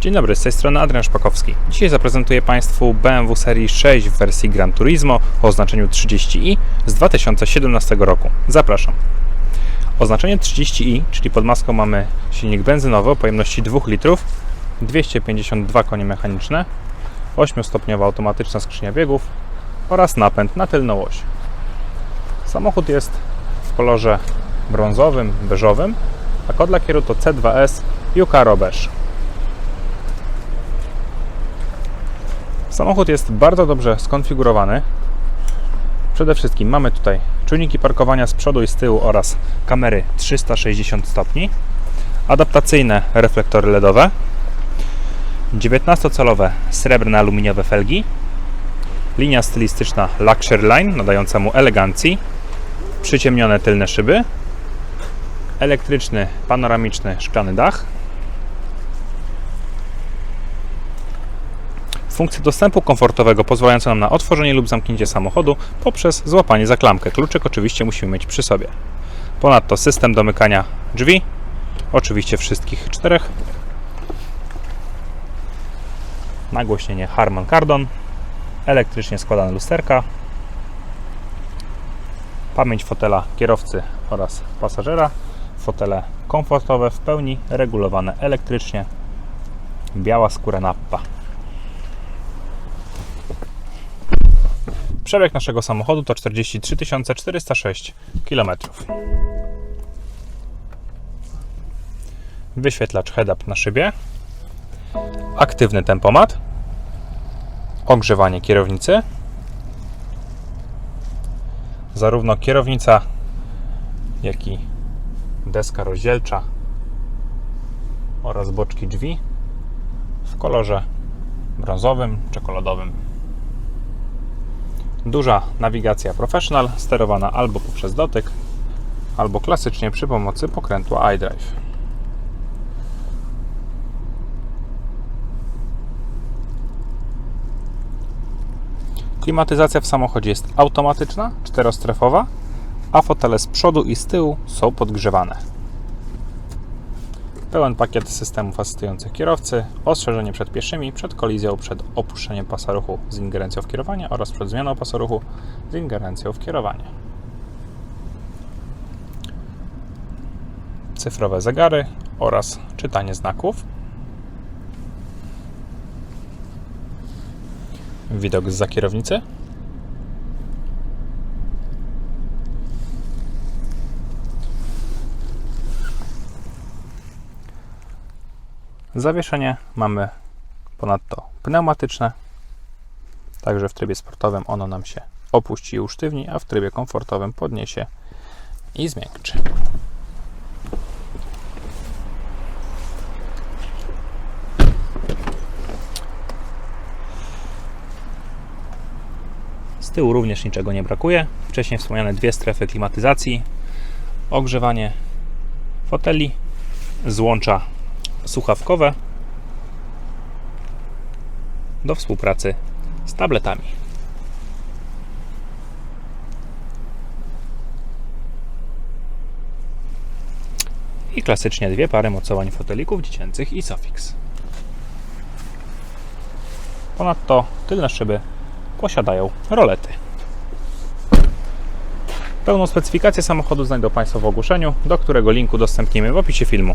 Dzień dobry, z tej strony Adrian Szpakowski. Dzisiaj zaprezentuję Państwu BMW serii 6 w wersji Gran Turismo o oznaczeniu 30i z 2017 roku. Zapraszam. Oznaczenie 30i, czyli pod maską mamy silnik benzynowy o pojemności 2 litrów, 252 konie mechaniczne, 8-stopniowa automatyczna skrzynia biegów oraz napęd na tylną oś. Samochód jest w kolorze brązowym, beżowym, a kod lakieru to C2S Yukaro Beige. Samochód jest bardzo dobrze skonfigurowany. Przede wszystkim mamy tutaj czujniki parkowania z przodu i z tyłu oraz kamery 360 stopni, adaptacyjne reflektory LEDowe, 19-calowe srebrne aluminiowe felgi, linia stylistyczna Luxury Line nadająca mu elegancji, przyciemnione tylne szyby, elektryczny panoramiczny szklany dach, funkcję dostępu komfortowego pozwalającą nam na otworzenie lub zamknięcie samochodu poprzez złapanie za klamkę. Kluczyk oczywiście musimy mieć przy sobie. Ponadto system domykania drzwi, oczywiście wszystkich czterech. Nagłośnienie Harman Kardon, elektrycznie składane lusterka, pamięć fotela kierowcy oraz pasażera, fotele komfortowe w pełni regulowane elektrycznie, biała skóra nappa. Przebieg naszego samochodu to 43 406 km. Wyświetlacz head-up na szybie, aktywny tempomat, ogrzewanie kierownicy, zarówno kierownica, jak i deska rozdzielcza oraz boczki drzwi w kolorze brązowym, czekoladowym. Duża nawigacja Professional, sterowana albo poprzez dotyk, albo klasycznie przy pomocy pokrętła iDrive. Klimatyzacja w samochodzie jest automatyczna, czterostrefowa, a fotele z przodu i z tyłu są podgrzewane. Pełen pakiet systemów asystujących kierowcy, ostrzeżenie przed pieszymi, przed kolizją, przed opuszczeniem pasa ruchu z ingerencją w kierowanie oraz przed zmianą pasa ruchu z ingerencją w kierowanie. Cyfrowe zegary oraz czytanie znaków. Widok z kierownicy. Zawieszenie mamy ponadto pneumatyczne, także w trybie sportowym ono nam się opuści i usztywni, a w trybie komfortowym podniesie i zmiękczy. Z tyłu również niczego nie brakuje. Wcześniej wspomniane dwie strefy klimatyzacji, ogrzewanie foteli, złącza słuchawkowe do współpracy z tabletami. I klasycznie dwie pary mocowań fotelików dziecięcych i Sofix. Ponadto tylne szyby posiadają rolety. Pełną specyfikację samochodu znajdą Państwo w ogłoszeniu, do którego linku udostępnimy w opisie filmu.